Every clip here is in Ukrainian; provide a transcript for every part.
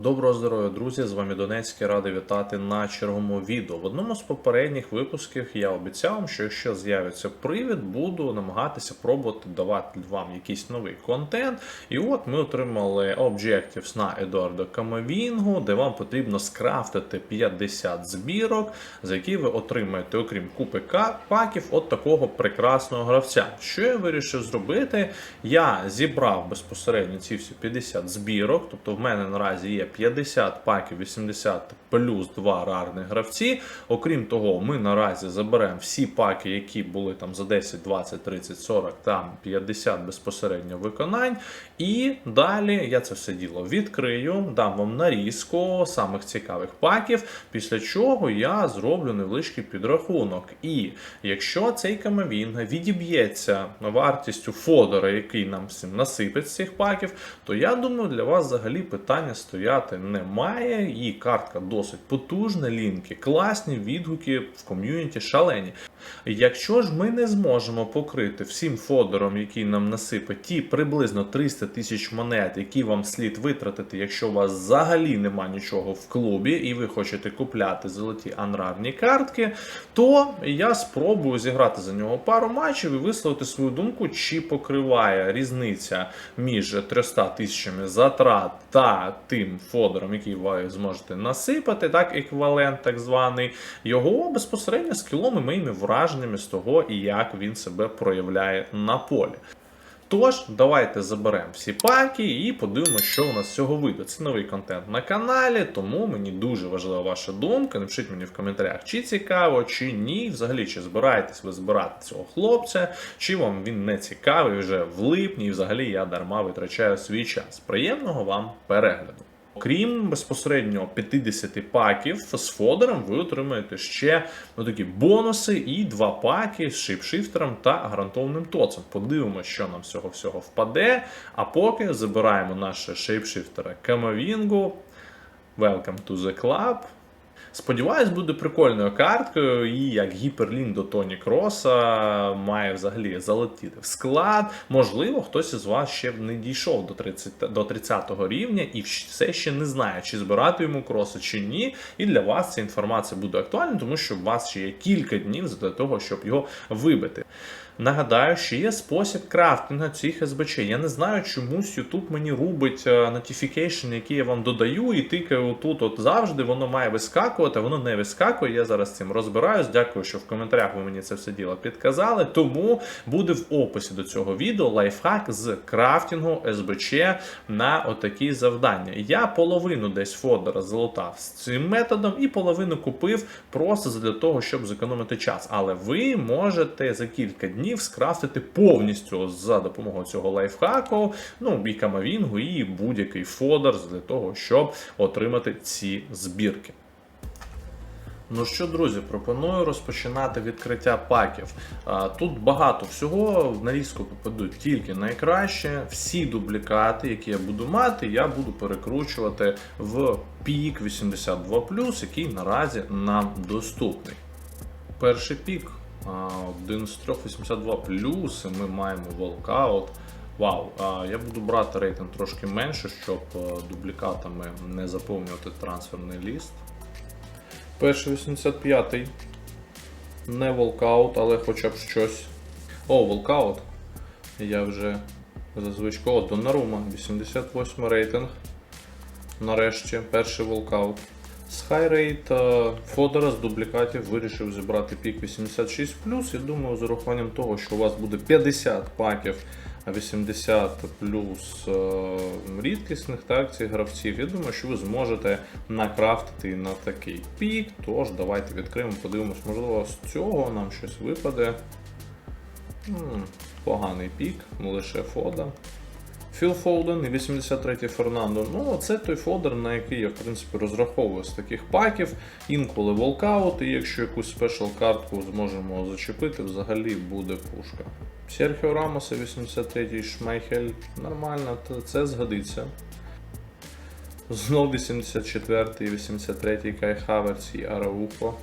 Доброго здоров'я, друзі! З вами Донецький радий вітати на черговому відео. В одному з попередніх випусків я обіцяв, що якщо з'явиться привід, буду намагатися пробувати давати вам якийсь новий контент. І от ми отримали Objectives на Едуардо Камовінгу, де вам потрібно скрафтити 50 збірок, за які ви отримаєте, окрім купи паків, от такого прекрасного гравця. Що я вирішив зробити? Я зібрав безпосередньо ці всі 50 збірок, тобто в мене наразі є 50 паків, 80 плюс 2 рарних гравці. Окрім того, ми наразі заберемо всі паки, які були там за 10, 20, 30, 40, там 50 безпосередньо виконань. І далі я це все діло відкрию, дам вам нарізку самих цікавих паків, після чого я зроблю невеличкий підрахунок. І якщо цей камовінг відіб'ється вартістю фодора, який нам всім насипить з цих паків, то я думаю, для вас взагалі питання стояти немає. І картка досить потужна, лінки класні, відгуки в ком'юніті шалені. Якщо ж ми не зможемо покрити всім фодером, який нам насипить, ті приблизно 300 тисяч монет, які вам слід витратити, якщо у вас взагалі нема нічого в клубі, і ви хочете купляти золоті анрарні картки, то я спробую зіграти за нього пару матчів і висловити свою думку, чи покриває різниця між 300 тисячами затрат та тим фодером, який ви зможете насипати, так, еквівалент так званий, його безпосередньо скілом і моїми враженнями з того, як він себе проявляє на полі. Тож, давайте заберемо всі паки і подивимося, що у нас з цього вийде. Це новий контент на каналі, тому мені дуже важлива ваша думка. Напишіть мені в коментарях, чи цікаво, чи ні. Взагалі, чи збираєтесь ви збирати цього хлопця, чи вам він не цікавий вже в липні, і взагалі я дарма витрачаю свій час. Приємного вам перегляду! Окрім безпосередньо 50 паків з фодером, ви отримаєте ще ну, такі бонуси і два паки з шипшифтером та гарантованим тоцем. Подивимося, що нам всього всього впаде. А поки забираємо наше шейпшифтера Камовінгу. Welcome to the club. Сподіваюсь, буде прикольною карткою, і як гіперлінк до Тоні Кроса має взагалі залетіти в склад. Можливо, хтось із вас ще не дійшов до 30 до 30 рівня і все ще не знає, чи збирати йому кроса чи ні. І для вас ця інформація буде актуальна, тому що у вас ще є кілька днів для того, щоб його вибити. Нагадаю, що є спосіб крафтингу цих СБЧ. Я не знаю, чомусь YouTube мені рубить notification, які я вам додаю, і тикаю тут от завжди, воно має вискакувати, воно не вискакує. Я зараз цим розбираюсь. Дякую, що в коментарях ви мені це все діло підказали. Тому буде в описі до цього відео лайфхак з крафтингу СБЧ на отакі завдання. Я половину десь фодера залутав з цим методом, і половину купив просто для того, щоб зекономити час. Але ви можете за кілька днів скрафтити повністю за допомогою цього лайфхаку, ну і камавінгу, і будь-який фодер для того, щоб отримати ці збірки. Ну що, друзі, пропоную розпочинати відкриття паків. Тут багато всього, в нарізку попадуть тільки найкраще. Всі дублікати, які я буду мати, я буду перекручувати в пік 82, який наразі нам доступний. Перший пік. Один з трьох 82 плюс, ми маємо волкаут. Вау, я буду брати рейтинг трошки менше, щоб е, дублікатами не заповнювати трансферний ліст. Перший 85-й. Не волкаут, але хоча б щось. О, волкаут. Я вже зазвичай. О, Донарума, 88 рейтинг. Нарешті, перший волкаут. З хайрейт Фодора з дублікатів вирішив зібрати пік 86 Я думаю, з урахуванням того, що у вас буде 50 паків 80 плюс е, рідкісних так, цих гравців, я думаю, що ви зможете накрафтити на такий пік. Тож, давайте відкриємо, подивимось, можливо, з цього нам щось випаде. М, Поганий пік, ну, лише фода. Філ Фолден і 83-й Фернандо. Ну, це той фодер, на який я в принципі розраховую з таких паків. Інколи волкаут, і якщо якусь спешл картку зможемо зачепити, взагалі буде пушка. Серхіо Рамоса, 83-й Шмейхель. Нормально, це згодиться. Знов 84-й, 83-й Кай Хаверс і Араухо.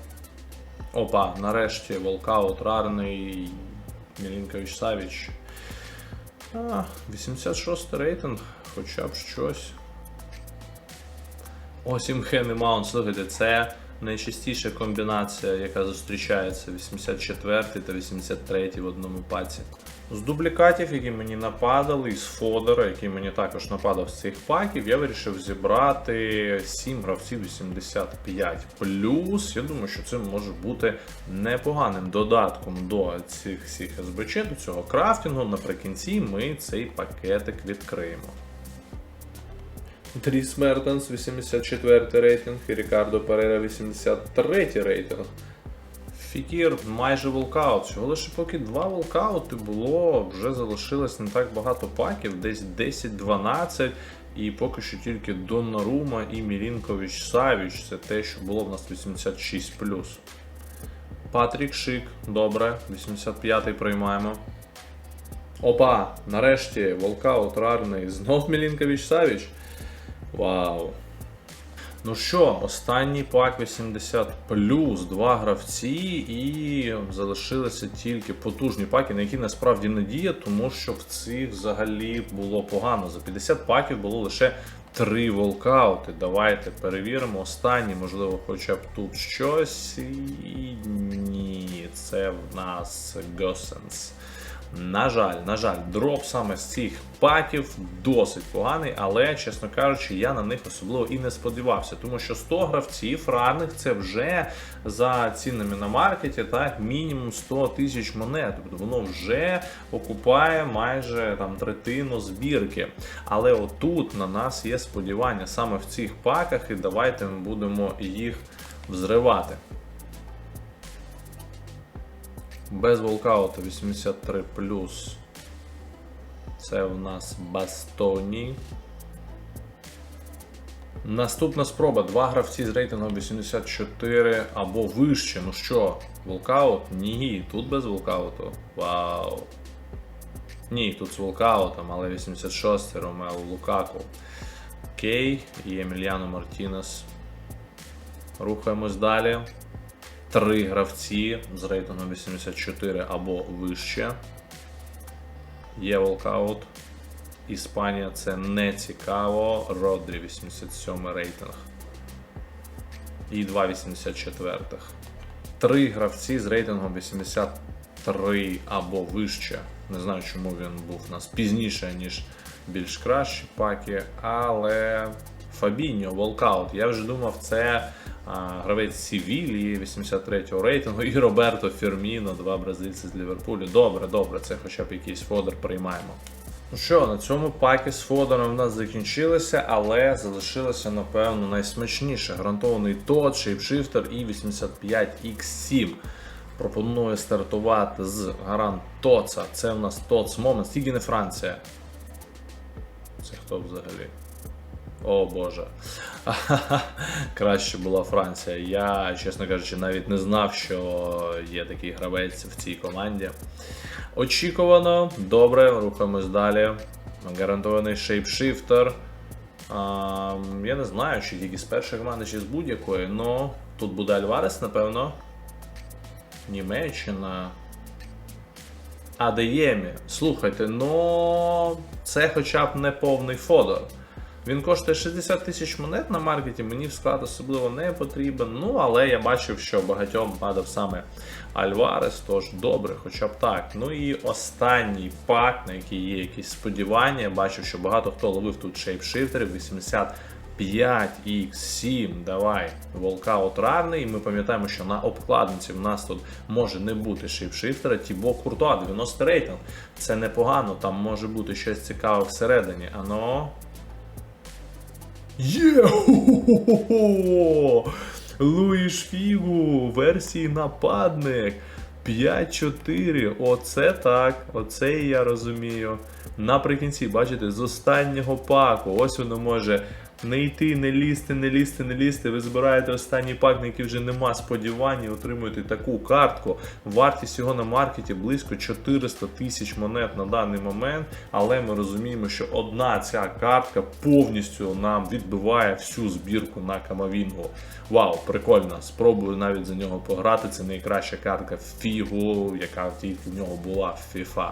Опа, нарешті волкаут рарний Мілінкович Савіч. А, 86 рейтинг, хоча б щось. Ось імхений маунт, слухайте, це найчастіша комбінація, яка зустрічається 84 та 83 в одному паці. З дублікатів, які мені нападали, і з фодера, який мені також нападав з цих паків, я вирішив зібрати 7 гравців 85 плюс. Я думаю, що це може бути непоганим додатком до цих всіх СБЧ, до цього крафтингу. Наприкінці ми цей пакетик відкриємо. Дріс Мертенс 84 рейтинг і Рікардо Перера 83 рейтинг. Фікір майже волкаут. Всього лише поки два волкаути було, вже залишилось не так багато паків, десь 10-12. І поки що тільки Доннарума і Мілінкович Савіч. Це те, що було в нас 86. Патрік Шик, добре, 85-й приймаємо. Опа, нарешті волкаут рарний. Знов Мілінкович Савіч. Вау. Ну що, останній пак 80 плюс, два гравці, і залишилися тільки потужні паки, на які насправді не діє, тому що в цих взагалі було погано. За 50 паків було лише 3 волкаути. Давайте перевіримо. Останній, можливо, хоча б тут щось. І ні, це в нас Госенс. На жаль, на жаль, дроп саме з цих паків досить поганий, але, чесно кажучи, я на них особливо і не сподівався, тому що 100 гравців ранних це вже за цінами на маркеті, так, мінімум 100 тисяч монет. Тобто воно вже окупає майже там третину збірки. Але отут на нас є сподівання саме в цих паках, і давайте ми будемо їх взривати. Без волкаута 83 Це в нас Бастоні. Наступна спроба. Два гравці з рейтингом 84 або вище. Ну що, волкаут? Ні, тут без волкауту. Вау. Ні, тут з волкаутом, але 86 Ромео Лукаку. Окей, і Емільяно Мартінес. Рухаємось далі. Три гравці з рейтингом 84 або вище. Є волкаут. Іспанія це не цікаво. Родрі 87 рейтинг. І 2,84. Три гравці з рейтингом 83 або вище. Не знаю, чому він був у нас пізніше, ніж більш кращі паки, але Фабіньо, волкаут. Я вже думав, це гравець Сівілії 83-го рейтингу і Роберто Ферміно, два бразильці з Ліверпулю. Добре, добре, це хоча б якийсь фодер приймаємо. Ну що, на цьому паки з фодером в нас закінчилися, але залишилося, напевно, найсмачніше. Гарантований тот, шейпшифтер і 85X7. Пропоную стартувати з гарант Тоца. Це в нас Тоц Момент, тільки не Франція. Це хто взагалі? О Боже. Краще була Франція. Я, чесно кажучи, навіть не знав, що є такий гравець в цій команді. Очікувано, добре, рухаємось далі. Гарантований шейпшифтер. Я не знаю, чи тільки з першої команди, чи з будь-якої, але тут буде Альварес, напевно. Німеччина. Адеємі. Слухайте, ну це хоча б не повний фодор. Він коштує 60 тисяч монет на маркеті, мені в склад особливо не потрібен. Ну, але я бачив, що багатьом падав саме Альварес, тож добре, хоча б так. Ну і останній пак, на який є якісь сподівання. Я бачив, що багато хто ловив тут шейпшифтерів 85 x 7 давай, волкаут равний. І ми пам'ятаємо, що на обкладинці в нас тут може не бути шейпшифтера. Тібо Куртуа, 90 рейтинг. Це непогано, там може бути щось цікаве всередині. Ано. Є! Луїш Фігу, версії нападник. 5-4. Оце так. Оце і я розумію. Наприкінці, бачите, з останнього паку. Ось воно може не йти, не лізти, не лізти, не лізти. Ви збираєте останній пак, на який вже нема сподівань, і отримуєте таку картку. Вартість його на маркеті близько 400 тисяч монет на даний момент. Але ми розуміємо, що одна ця картка повністю нам відбиває всю збірку на Камавінгу. Вау, прикольно. Спробую навіть за нього пограти. Це найкраща картка Фігу, яка тільки в нього була в FIFA.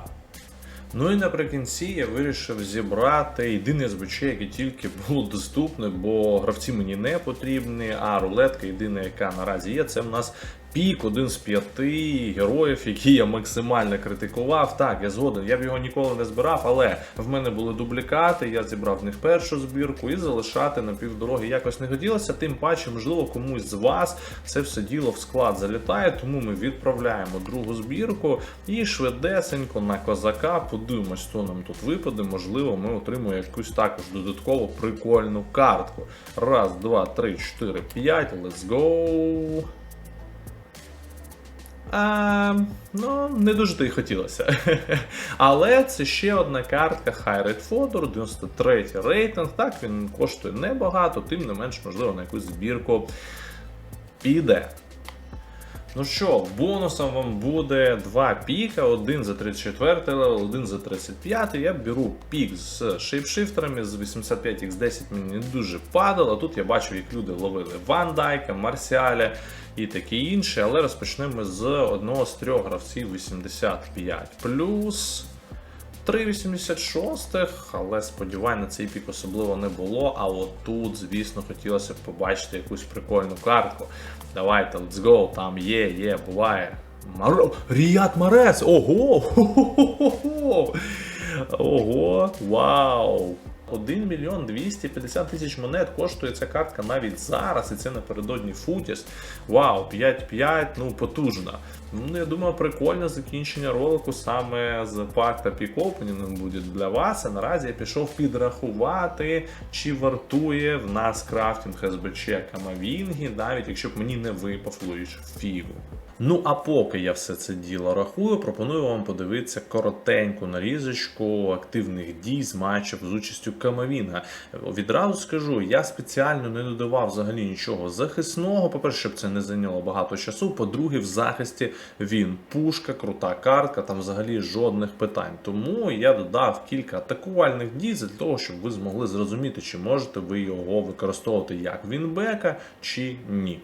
Ну і наприкінці я вирішив зібрати єдине звичай, яке тільки було доступне, бо гравці мені не потрібні, а рулетка єдина, яка наразі є, це в нас пік, один з п'яти героїв, які я максимально критикував. Так, я згоден, я б його ніколи не збирав, але в мене були дублікати, я зібрав в них першу збірку і залишати на півдороги якось не хотілося. Тим паче, можливо, комусь з вас це все діло в склад залітає, тому ми відправляємо другу збірку і швидесенько на козака подивимось, що нам тут випаде. Можливо, ми отримаємо якусь також додатково прикольну картку. Раз, два, три, чотири, п'ять. Let's go. А, ну, не дуже то й хотілося. Але це ще одна картка High Rate Fodor, 93 рейтинг. Так, він коштує небагато, тим не менш, можливо, на якусь збірку піде. Ну що, бонусом вам буде два піка, один за 34 левел, один за 35. Я беру пік з шейпшифтерами, з 85x10 мені не дуже падало. Тут я бачу, як люди ловили Ван Дайка, Марсіаля і таке інше. Але розпочнемо з одного з трьох гравців 85 плюс. 3,86, але сподівань на цей пік особливо не було. А от тут, звісно, хотілося б побачити якусь прикольну картку. Давайте, let's go, там є, є, буває. Маро... Ріят Марес! Ого! Хо-хо-хо-хо! Ого! Вау! 1 мільйон 250 тисяч монет коштує ця картка навіть зараз, і це напередодні Футіс. Вау, 5-5, ну потужно. Ну, я думаю, прикольне закінчення ролику саме з пак та буде для вас. А наразі я пішов підрахувати, чи вартує в нас крафтинг СБЧ Камавінгі, навіть якщо б мені не випав Луїч Фігу. Ну а поки я все це діло рахую, пропоную вам подивитися коротеньку нарізочку активних дій з матчів з участю Камавінга. Відразу скажу, я спеціально не додавав взагалі нічого захисного. По-перше, щоб це не зайняло багато часу. По-друге, в захисті він пушка, крута картка, там взагалі жодних питань. Тому я додав кілька атакувальних дій для того, щоб ви змогли зрозуміти, чи можете ви його використовувати як вінбека чи ні.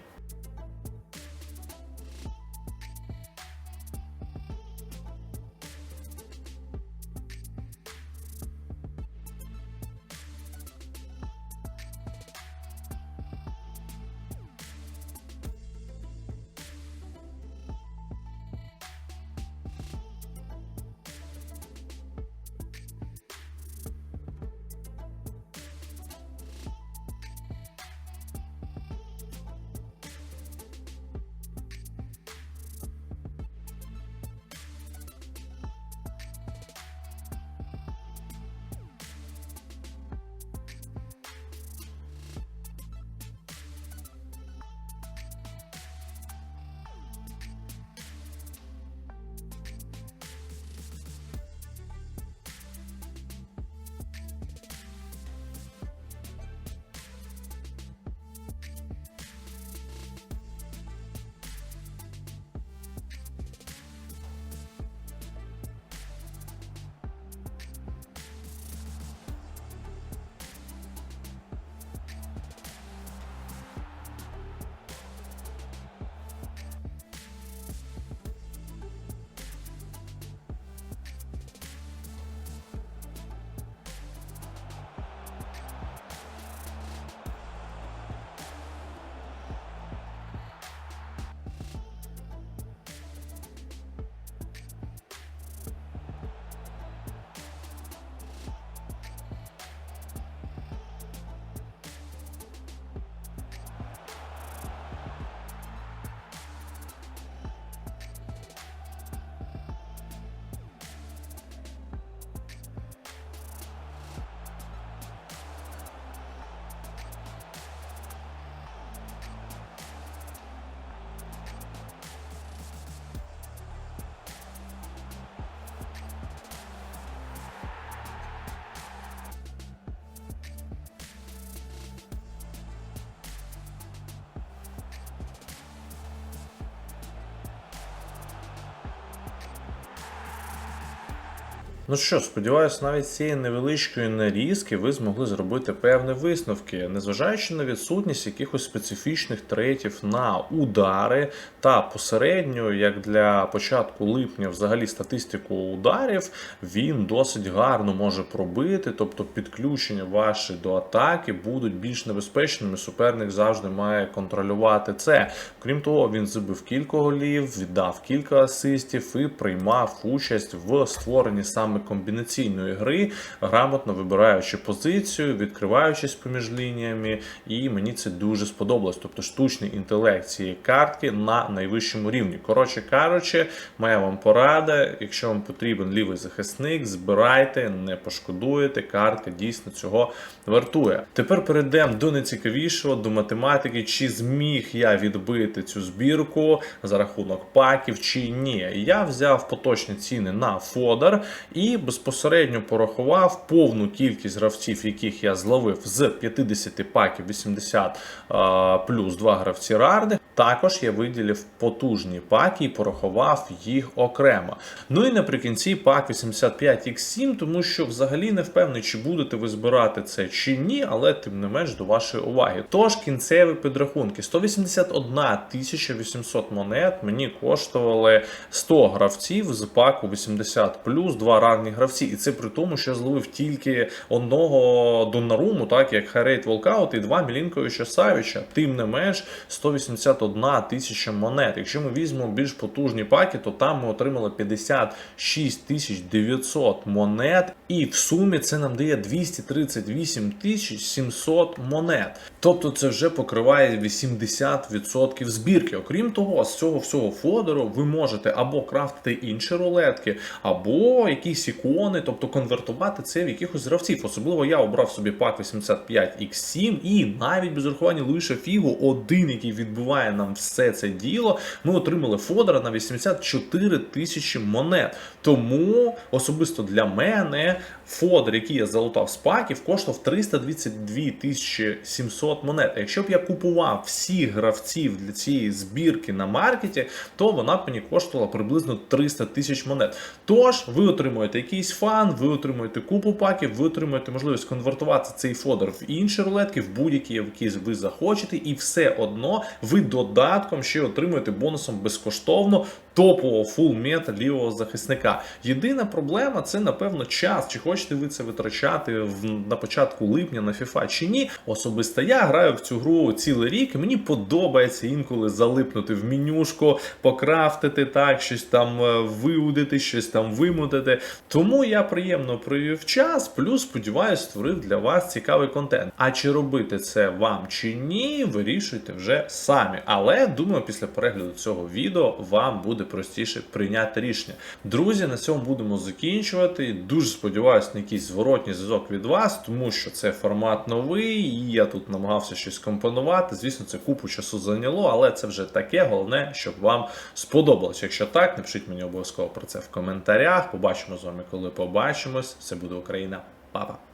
Ну що, сподіваюся, навіть цієї невеличкої нарізки ви змогли зробити певні висновки, незважаючи на відсутність якихось специфічних трейтів на удари та посередньо, як для початку липня, взагалі статистику ударів, він досить гарно може пробити, тобто підключення ваші до атаки будуть більш небезпечними. Суперник завжди має контролювати це. Крім того, він забив кілька голів, віддав кілька асистів і приймав участь в створенні саме комбінаційної гри, грамотно вибираючи позицію, відкриваючись поміж лініями, і мені це дуже сподобалось. Тобто штучний інтелект цієї картки на найвищому рівні. Коротше кажучи, моя вам порада. Якщо вам потрібен лівий захисник, збирайте, не пошкодуєте. Картка дійсно цього вартує. Тепер перейдемо до найцікавішого, до математики, чи зміг я відбити цю збірку за рахунок паків чи ні. Я взяв поточні ціни на Фодор і безпосередньо порахував повну кількість гравців, яких я зловив з 50 паків 80 а, плюс 2 гравці рарди. Також я виділив потужні паки і порахував їх окремо. Ну і наприкінці пак 85X7, тому що взагалі не впевнений, чи будете ви збирати це чи ні, але тим не менш до вашої уваги. Тож кінцеві підрахунки: 181 800 монет мені коштували 100 гравців з паку 80 плюс 2 рарні гравці. І це при тому, що я зловив тільки одного Доннаруму, так як Харейт Волкаут і два Мілінковича Савіча. Тим не менш, 181 тисяча монет. Якщо ми візьмемо більш потужні паки, то там ми отримали 56 тисяч 900 монет, і в сумі це нам дає 238 тисяч 700 монет. Тобто це вже покриває 80% збірки. Окрім того, з цього всього фодору ви можете або крафтити інші рулетки, або якісь ікони, тобто конвертувати це в якихось гравців. Особливо я обрав собі пак 85X7 і навіть без урахування лише фігу, один, який відбиває нам все це діло, ми отримали фодора на 84 тисячі монет. Тому особисто для мене фодор, який я залутав з паків, коштував 322 тисячі 700 монет. А якщо б я купував всіх гравців для цієї збірки на маркеті, то вона б мені коштувала приблизно 300 тисяч монет. Тож ви отримуєте якийсь фан, ви отримуєте купу паків, ви отримуєте можливість конвертувати цей фодер в інші рулетки, в будь-які, які ви захочете, і все одно ви додатком ще отримуєте бонусом безкоштовно топового фул мета лівого захисника. Єдина проблема це, напевно, час. Чи хочете ви це витрачати в, на початку липня на FIFA чи ні? Особисто я граю в цю гру цілий рік, і мені подобається інколи залипнути в менюшку, покрафтити так, щось там е, виудити, щось там вимутити. Тому я приємно провів час, плюс сподіваюсь, створив для вас цікавий контент. А чи робити це вам чи ні, вирішуйте вже самі. Але думаю, після перегляду цього відео вам буде простіше прийняти рішення. Друзі, на цьому будемо закінчувати. Дуже сподіваюся на якийсь зворотній зв'язок від вас, тому що це формат новий, і я тут намагався щось компонувати. Звісно, це купу часу зайняло, але це вже таке. Головне, щоб вам сподобалось. Якщо так, напишіть мені обов'язково про це в коментарях. Побачимо з вами, коли побачимось. Це буде Україна. Па-па!